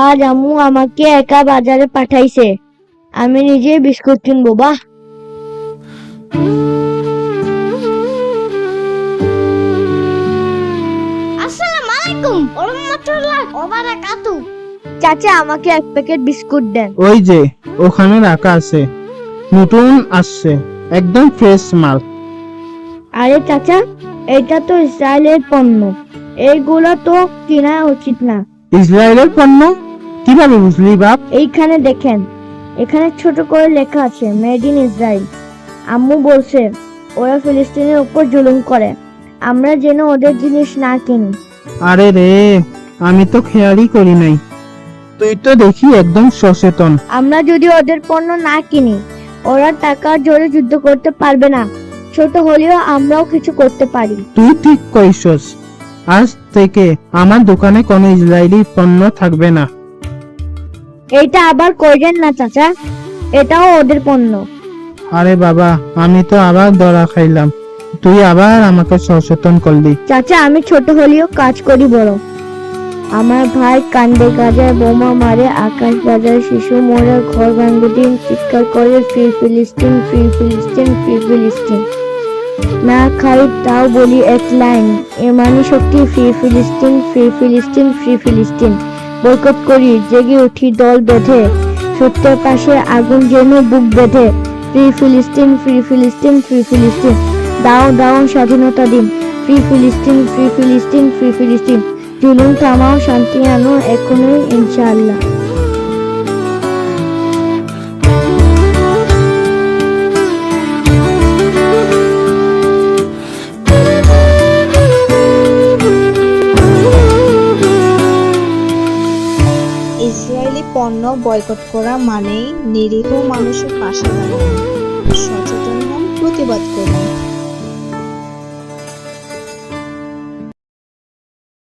আজ আম্মু আমাকে একা বাজারে পাঠাইছে। আমি নিজে বিস্কুট কিনবো বাহ। চাচা আমাকে এক প্যাকেট বিস্কুট দেন। ওই যে ওখানে রাখা আছে। নতুন আসছে একদম ফ্রেশ মাল। আরে চাচা এটা তো ইসরায়েলের পণ্য। এইগুলো তো কেনা উচিত না। ইসরায়েলের পণ্য? কীভাবে বুঝলি বাপ? এইখানে দেখেন এখানে ছোট করে লেখা আছে মেড ইন ইসরায়েল আম্মু বলছে ওরা ফিলিস্তিনের উপর জুলুম করে। আমরা যেন ওদের জিনিস না কিনি। আরে রে আমি তো খেয়ালই করি নাই। তুই তো দেখি একদম সচেতন। আমরা যদি ওদের পণ্য না কিনি ওরা টাকার জোরে যুদ্ধ করতে পারবে না। ছোট হলেও আমরাও কিছু করতে পারি। তুই ঠিক কইছস আজ থেকে আমার দোকানে কোনো ইসরায়েলি পণ্য থাকবে না। এইটা আবার করবেন না চাচা। এটাও ওদের পণ্য। আরে বাবা আমি তো আবার ধরা খাইলাম। তুই আবার আমাকে সচেতন করলি। চাচা আমি ছোট হলেও কাজ করি বড়। আমার ভাই কান্দে কাজে বোমা মারে আকাশ বাজারে শিশু মরে ঘর ভাঙ্গে দিন চিৎকার করে ফ্রি ফিলিস্তিন ফ্রি ফিলিস্তিন ফ্রি ফিলিস্তিন। না খাই তাও বলি এক লাইন এমানি শক্তি ফ্রি ফিলিস্তিন ফ্রি ফিলিস্তিন ফ্রি ফিলিস্তিন। বৈকট করি, জেগে উঠি দল বেঁধে সত্যের পাশে আগুন যেন বুক বেঁধে। ফ্রি ফিলিস্তিন ফ্রি ফিলিস্তিন ফ্রি ফিলিস্তিন, দাও দাও স্বাধীনতা দিন। ফ্রি ফিলিস্তিন ফ্রি ফিলিস্তিন ফ্রি ফিলিস্তিন, জুলুম থামাও, শান্তি আনো এখনই, ইনশাআল্লাহ। ইসরায়েলি পণ্য বয়কট করা মানেই নিরীহ মানুষের পাশে দাঁড়ানো সচেতন হন প্রতিবাদ করুন।